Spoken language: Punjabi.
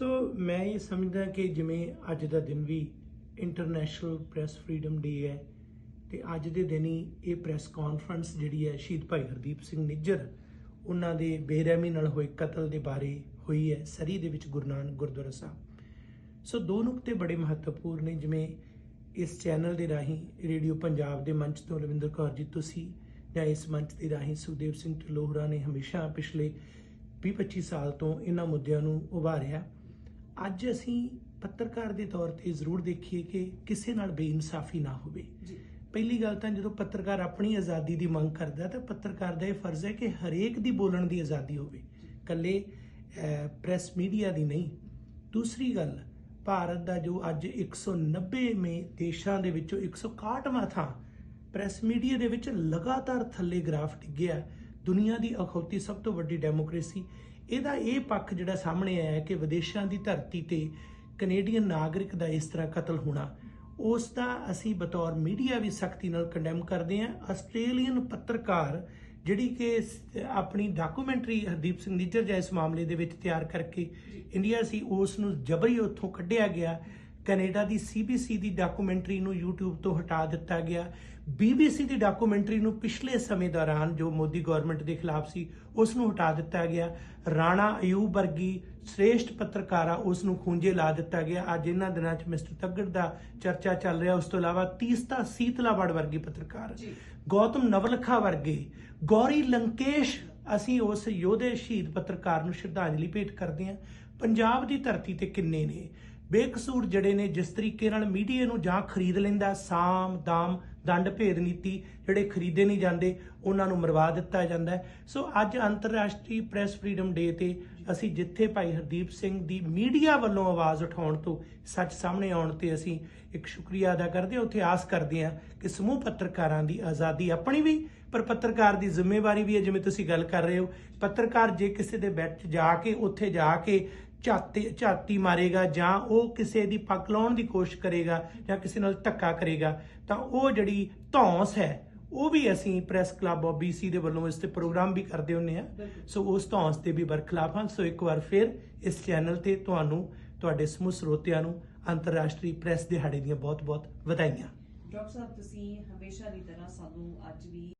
ਸੋ ਮੈਂ ਇਹ ਸਮਝਦਾ ਕਿ ਜਿਵੇਂ ਅੱਜ ਦਾ ਦਿਨ ਵੀ ਇੰਟਰਨੈਸ਼ਨਲ ਪ੍ਰੈਸ ਫਰੀडम ਡੇ ਹੈ ਤੇ ਅੱਜ ਦੇ ਦਿਨ ਹੀ ਇਹ ਪ੍ਰੈਸ ਕਾਨਫਰੰਸ ਜਿਹੜੀ ਹੈ ਸ਼ਹੀਦ ਭਾਈ ਹਰਦੀਪ ਸਿੰਘ ਨਿੱਜਰ ਉਹਨਾਂ ਦੇ ਬੇਰਹਿਮੀ ਨਾਲ ਹੋਏ ਕਤਲ ਦੇ ਬਾਰੇ ਹੋਈ ਹੈ, ਸਰੀ ਦੇ ਵਿੱਚ ਗੁਰੂ ਨਾਨਕ ਗੁਰਦੁਆਰਾ ਸਾਹਿਬ। ਸੋ ਦੋ ਨੁਕਤੇ ਬੜੇ ਮਹੱਤਵਪੂਰਨ ਨੇ, ਜਿਵੇਂ ਇਸ ਚੈਨਲ ਦੇ ਰਾਹੀਂ ਰੇਡੀਓ ਪੰਜਾਬ ਦੇ ਮੰਚ ਤੋਂ ਰਵਿੰਦਰ ਕੌਰ ਜੀ ਤੁਸੀਂ ਜਾਂ ਇਸ ਮੰਚ ਦੇ ਰਾਹੀਂ ਸੁਖਦੇਵ ਸਿੰਘ ਢਿੱਲੋਂ ਨੇ ਹਮੇਸ਼ਾ ਪਿਛਲੇ 20-25 ਸਾਲ ਤੋਂ ਇਹਨਾਂ ਮੁੱਦਿਆਂ ਨੂੰ ਉਭਾਰਿਆ। ਅੱਜ ਅਸੀਂ ਪੱਤਰਕਾਰ ਦੇ ਤੌਰ ਤੇ ਜ਼ਰੂਰ ਦੇਖੀਏ ਕਿ ਕਿਸੇ ਨਾਲ ਬੇਇਨਸਾਫੀ ਨਾ ਹੋਵੇ। ਜੀ। ਪਹਿਲੀ ਗੱਲ ਤਾਂ ਜਦੋਂ ਪੱਤਰਕਾਰ ਆਪਣੀ ਆਜ਼ਾਦੀ ਦੀ ਮੰਗ ਕਰਦਾ ਤਾਂ ਪੱਤਰਕਾਰ ਦਾ ਇਹ ਫਰਜ਼ ਹੈ ਕਿ ਹਰੇਕ ਦੀ ਬੋਲਣ ਦੀ ਆਜ਼ਾਦੀ ਹੋਵੇ। ਕੱਲੇ ਪ੍ਰੈਸ ਮੀਡੀਆ ਦੀ ਨਹੀਂ। ਦੂਸਰੀ ਗੱਲ ਭਾਰਤ ਦਾ ਜੋ ਅੱਜ 190ਵੇਂ ਦੇਸ਼ਾਂ ਦੇ ਵਿੱਚੋਂ 161ਵਾਂ ਥਾਂ ਪ੍ਰੈਸ ਮੀਡੀਆ ਦੇ ਵਿੱਚ ਲਗਾਤਾਰ ਥੱਲੇ ਗ੍ਰਾਫ ਡਿੱਗਿਆ। ਦੁਨੀਆ ਦੀ ਅਖੌਤੀ ਸਭ ਤੋਂ ਵੱਡੀ ਡੈਮੋਕ੍ਰੇਸੀ ਇਹਦਾ ਇਹ ਪੱਖ ਜਿਹੜਾ ਸਾਹਮਣੇ ਆਇਆ ਹੈ ਕਿ ਵਿਦੇਸ਼ਾਂ ਦੀ ਧਰਤੀ ਤੇ ਕੈਨੇਡੀਅਨ ਨਾਗਰਿਕ ਦਾ ਇਸ ਤਰ੍ਹਾਂ ਕਤਲ ਹੋਣਾ ਉਸ ਦਾ ਅਸੀਂ ਬਤੌਰ ਮੀਡੀਆ ਵੀ ਸਖਤੀ ਨਾਲ ਕੰਡੈਮ ਕਰਦੇ ਹਾਂ। ਆਸਟ੍ਰੇਲੀਅਨ ਪੱਤਰਕਾਰ ਜਿਹੜੀ ਕਿ ਆਪਣੀ ਡਾਕੂਮੈਂਟਰੀ ਹਰਦੀਪ ਸਿੰਘ ਨਿੱਜਰ ਜਾਂ ਇਸ ਮਾਮਲੇ ਦੇ ਵਿੱਚ ਤਿਆਰ ਕਰਕੇ ਇੰਡੀਆ ਸੀ ਉਸ ਨੂੰ ਜਬਰੀ ਉੱਥੋਂ ਕੱਢਿਆ ਗਿਆ। ਕੈਨੇਡਾ ਦੀ ਸੀਬੀਸੀ ਦੀ ਡਾਕੂਮੈਂਟਰੀ ਨੂੰ YouTube ਤੋਂ ਹਟਾ ਦਿੱਤਾ ਗਿਆ। BBC ਦੀ ਡਾਕੂਮੈਂਟਰੀ ਨੂੰ ਪਿਛਲੇ ਸਮੇਂ ਦੌਰਾਨ ਜੋ ਮੋਦੀ ਗਵਰਨਮੈਂਟ ਦੇ ਖਿਲਾਫ ਸੀ ਉਸ ਨੂੰ ਹਟਾ ਦਿੱਤਾ ਗਿਆ। ਰਾਣਾ ਅਯੂਬ ਵਰਗੀ ਸ੍ਰੇਸ਼ਟ ਪੱਤਰਕਾਰਾ ਉਸ ਨੂੰ ਖੂੰਜੇ ਲਾ ਦਿੱਤਾ ਗਿਆ। ਅੱਜ ਇਹਨਾਂ ਦਿਨਾਂ 'ਚ ਮਿਸਟਰ ਤੱਗੜ ਦਾ ਚਰਚਾ ਚੱਲ ਰਿਹਾ। ਉਸ ਤੋਂ ਇਲਾਵਾ ਤੀਸਤਾ ਸੀਤਲਾਵੜ ਵਰਗੀ ਪੱਤਰਕਾਰ। ਗੌਤਮ ਨਵਲਖਾ ਵਰਗੇ ਗੌਰੀ ਲੰਕੇਸ਼ ਅਸੀਂ ਉਸ ਯੋਧੇ ਸ਼ਹੀਦ ਪੱਤਰਕਾਰ ਨੂੰ ਸ਼ਰਧਾਂਜਲੀ ਭੇਟ ਕਰਦੇ ਹਾਂ। ਪੰਜਾਬ ਦੀ ਧਰਤੀ ਤੇ ਕਿੰਨੇ ਨੇ? ਬੇਕਸੂਰ ਜਿਹੜੇ ਨੇ ਜਿਸ ਤਰੀਕੇ ਨਾਲ ਮੀਡੀਆ ਨੂੰ ਜਾਂ ਖਰੀਦ ਲੈਂਦਾ, ਸਾਮ, ਦਾਮ, ਦੰਡ ਭੇਦ ਨੀਤੀ ਜਿਹੜੇ ਖਰੀਦੇ ਨਹੀਂ ਜਾਂਦੇ, ਉਹਨਾਂ ਨੂੰ ਮਰਵਾ ਦਿੱਤਾ ਜਾਂਦਾ ਸੋ ਅੱਜ ਅੰਤਰਰਾਸ਼ਟਰੀ ਪ੍ਰੈਸ ਫਰੀडम ਡੇ ਤੇ ਅਸੀਂ ਜਿੱਥੇ ਭਾਈ ਹਰਦੀਪ ਸਿੰਘ ਦੀ ਮੀਡੀਆ ਵੱਲੋਂ ਆਵਾਜ਼ ਉਠਾਉਣ ਤੋਂ ਸੱਚ ਸਾਹਮਣੇ ਆਉਣ ਤੇ ਅਸੀਂ ਇੱਕ ਸ਼ੁਕਰੀਆ ਅਦਾ ਕਰਦੇ ਹਾਂ। ਉੱਥੇ ਆਸ ਕਰਦੇ ਹਾਂ ਕਿ ਸਮੂਹ ਪੱਤਰਕਾਰਾਂ ਦੀ ਆਜ਼ਾਦੀ ਆਪਣੀ ਵੀ, ਪਰ ਪੱਤਰਕਾਰ ਦੀ ਜ਼ਿੰਮੇਵਾਰੀ ਵੀ ਹੈ। ਜਿਵੇਂ ਤੁਸੀਂ ਗੱਲ ਕਰ ਰਹੇ ਹੋ, ਪੱਤਰਕਾਰ ਜੇ ਕਿਸੇ ਦੇ ਬੈਠ ਜਾ ਕੇ, ਉੱਥੇ ਜਾ ਕੇ ਝਾਤੀ ਝਾਤੀ ਮਾਰੇਗਾ ਜਾਂ ਉਹ ਕਿਸੇ ਦੀ ਪੱਕ ਲਾਉਣ ਦੀ ਕੋਸ਼ਿਸ਼ ਕਰੇਗਾ ਜਾਂ ਕਿਸੇ ਨਾਲ ਧੱਕਾ ਕਰੇਗਾ ਤਾਂ ਉਹ ਜਿਹੜੀ ਧੌਂਸ ਹੈ ਉਹ ਵੀ ਅਸੀਂ ਪ੍ਰੈਸ ਕਲੱਬ ਆਫ BC ਦੇ ਵੱਲੋਂ ਇਸ ਤੇ ਪ੍ਰੋਗਰਾਮ ਵੀ ਕਰਦੇ ਹੁੰਨੇ ਆ। ਸੋ ਉਸ ਧੌਂਸ ਤੇ ਵੀ ਬਰਖਲਾਫ ਹਾਂ ਸੋ ਇੱਕ ਵਾਰ ਫਿਰ ਇਸ ਚੈਨਲ ਤੇ ਤੁਹਾਨੂੰ ਤੁਹਾਡੇ ਸਮੂਹ ਸਰੋਤਿਆਂ ਨੂੰ ਅੰਤਰਰਾਸ਼ਟਰੀ ਪ੍ਰੈਸ ਦਿਹਾੜੇ ਦੀਆਂ ਬਹੁਤ-ਬਹੁਤ ਵਧਾਈਆਂ। ਡਾਕਟਰ ਸਾਹਿਬ ਤੁਸੀਂ ਹਮੇਸ਼ਾ ਦੀ ਤਰ੍ਹਾਂ ਸਾਨੂੰ ਅੱਜ ਵੀ